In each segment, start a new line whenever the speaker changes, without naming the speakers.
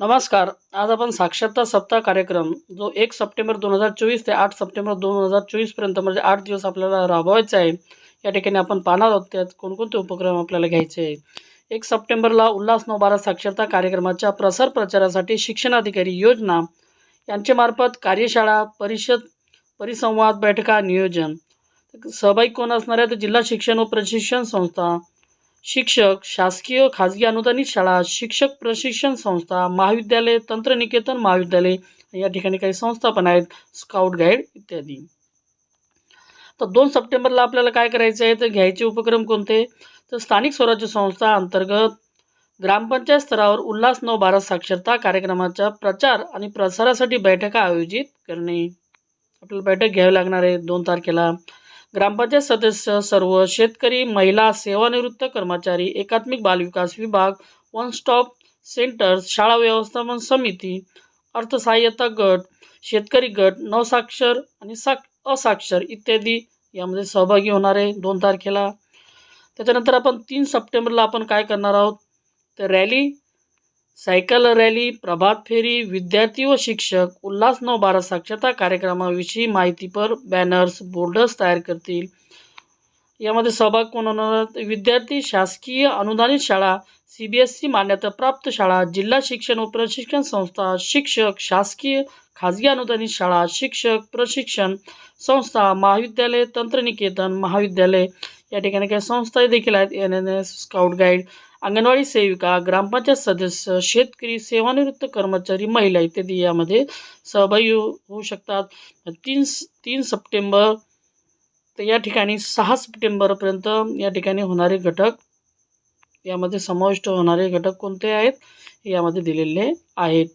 नमस्कार. आज आपण साक्षरता सप्ताह कार्यक्रम जो एक सप्टेंबर दोन हजार चोवीस ते आठ सप्टेंबर दोन हजार चोवीसपर्यंत म्हणजे आठ दिवस आपल्याला राबवायचा आहे. या ठिकाणी आपण पाहणार आहोत त्यात कोणकोणते उपक्रम आपल्याला घ्यायचे आहे. एक सप्टेंबरला उल्हास नव भारत साक्षरता कार्यक्रमाच्या प्रसार प्रचारासाठी शिक्षणाधिकारी योजना यांच्यामार्फत कार्यशाळा परिषद परिसंवाद बैठका नियोजन. सहभागी कोण असणार आहे? तर जिल्हा शिक्षण व प्रशिक्षण संस्था. शिक्षक शासकीय खाजगी अनुदानित शाळा शिक्षक प्रशिक्षण संस्था महाविद्यालय तंत्रनिकेतन महाविद्यालय या ठिकाणी काही संस्था पण आहेत स्काउट गाईड इत्यादी. तर दोन सप्टेंबरला आपल्याला काय करायचं आहे तर घ्यायचे उपक्रम कोणते? तर स्थानिक स्वराज्य संस्था अंतर्गत ग्रामपंचायत स्तरावर उल्हास नव भारत साक्षरता कार्यक्रमाचा प्रचार आणि प्रसारासाठी बैठका आयोजित करणे. आपल्याला बैठक घ्यावी लागणार आहे दोन तारखेला. ग्रामपंचायत सदस्य सर्व शेतकरी महिला सेवानिवृत्त कर्मचारी एकात्मिक बालविकास विभाग वन स्टॉप सेंटर्स शाळा व्यवस्थापन समिती अर्थसहाय्यता गट शेतकरी गट नवसाक्षर आणि साक असाक्षर इत्यादी यामध्ये सहभागी होणार आहे दोन तारखेला. त्याच्यानंतर आपण तीन सप्टेंबरला आपण काय करणार आहोत? तर रॅली सायकल रॅली प्रभात फेरी विद्यार्थी व शिक्षक उल्हासनव भारत साक्षरता कार्यक्रमाविषयी माहितीपर बॅनर्स बोर्डर्स तयार करतील. यामध्ये सहभाग कोण होणार? विद्यार्थी शासकीय अनुदानित शाळा सी बी एस सी मान्यताप्राप्त शाळा जिल्हा शिक्षण व प्रशिक्षण संस्था शिक्षक शासकीय खाजगी अनुदानित शाळा शिक्षक प्रशिक्षण संस्था महाविद्यालय तंत्रनिकेतन महाविद्यालय. या ठिकाणी काही संस्था देखील आहेत N N S scout guide anganwadi सेविका ग्रामपंचायत सदस्य शेतकरी सेवानिवृत्त कर्मचारी महिला इत्यादी यामध्ये सहभागी हो-, होऊ शकतात. तीन तीन सप्टेंबर तर या ठिकाणी सहा सप्टेंबरपर्यंत या ठिकाणी होणारे घटक यामध्ये समाविष्ट होणारे घटक कोणते आहेत? यामध्ये दिलेले आहेत.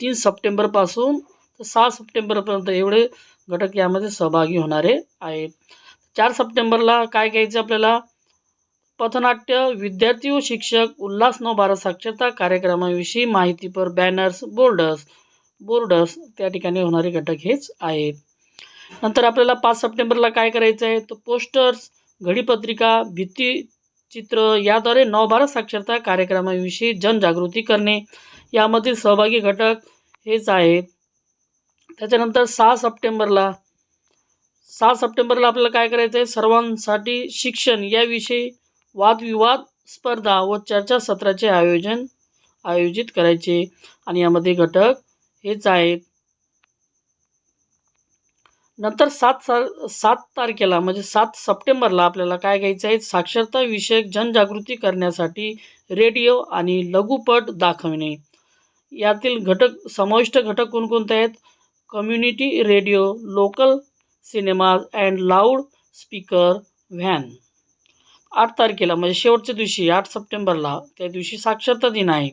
तीन सप्टेंबरपासून तर सहा सप्टेंबरपर्यंत एवढे घटक यामध्ये सहभागी होणारे आहेत. चार सप्टेंबरला काय घ्यायचं आपल्याला? पथनाट्य विद्यार्थी व शिक्षक उल्हास नव भारत साक्षरता कार्यक्रमाविषयी माहितीपर बॅनर्स बोर्डर्स बोर्डर्स त्या ठिकाणी होणारे घटक हेच आहेत. नंतर आपल्याला पाच सप्टेंबरला काय करायचं आहे? तर पोस्टर्स घडीपत्रिका भित्तीचित्र याद्वारे नवभारत साक्षरता कार्यक्रमाविषयी जनजागृती करणे यामधील सहभागी घटक हेच आहेत. त्याच्यानंतर सहा सप्टेंबरला सहा सप्टेंबरला आपल्याला काय करायचं आहे? सर्वांसाठी शिक्षण याविषयी वादविवाद स्पर्धा व चर्चासत्राचे आयोजन आयोजित करायचे. आणि यामध्ये घटक हेच आहेत. नंतर सात सा सात तारखेला म्हणजे सात सप्टेंबरला आपल्याला काय घ्यायचं आहे? साक्षरता विषयक जनजागृती करण्यासाठी रेडिओ आणि लघुपट दाखवणे. यातील घटक समाविष्ट घटक कोणकोणते आहेत? Community radio local cinemas and loud speaker van. आठ तारखेला म्हणजे शेवटच्या दिवशी आठ सप्टेंबरला त्या दिवशी साक्षरता दिन आहे.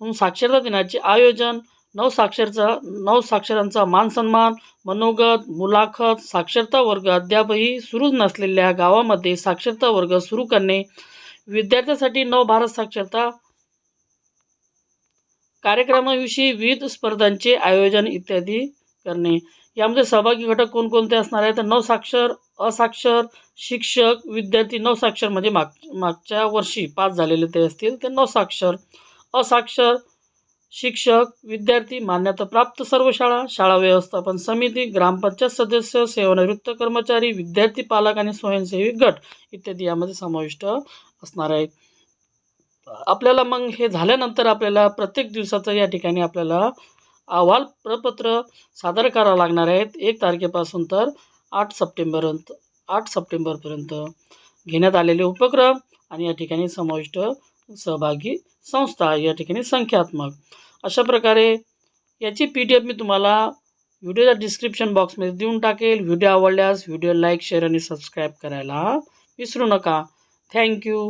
म्हणून साक्षरता दिनाचे आयोजन नवसाक्षरचा नवसाक्षरांचा मानसन्मान मनोगत मुलाखत साक्षरता वर्ग अद्यापही सुरू नसलेल्या गावामध्ये साक्षरता वर्ग सुरू करणे विद्यार्थ्यांसाठी नव भारत साक्षरता कार्यक्रमाविषयी विविध स्पर्धांचे आयोजन इत्यादी करणे. यामध्ये सहभागी घटक कोणकोणते असणार आहेत? तर नवसाक्षर असाक्षर शिक्षक विद्यार्थी नवसाक्षर म्हणजे माग मागच्या वर्षी पास झालेले ते असतील. ते नवसाक्षर असाक्षर शिक्षक विद्यार्थी मान्यताप्राप्त सर्व शाळा शाळा व्यवस्थापन समिती ग्रामपंचायत सदस्य सेवानिवृत्त कर्मचारी विद्यार्थी पालक आणि स्वयंसेवी गट इत्यादी यामध्ये समाविष्ट असणार आहेत. आपल्याला मग हे झाल्यानंतर आपल्याला प्रत्येक दिवसाचं या ठिकाणी आपल्याला अहवाल प्रपत्र सादर करावं लागणार आहेत. एक तारखेपासून तर आठ सप्टेंबरपर्यंत आठ सप्टेंबरपर्यंत घेण्यात आलेले उपक्रम आणि या ठिकाणी समाविष्ट सहभागी संस्था या ठिकाणी संख्यात्मक. अशा प्रकारे याची पी डी एफ मी तुम्हाला व्हिडिओच्या डिस्क्रिप्शन बॉक्समध्ये देऊन टाकेल. व्हिडिओ आवडल्यास व्हिडिओ लाईक शेअर आणि सबस्क्राईब करायला विसरू नका. थँक्यू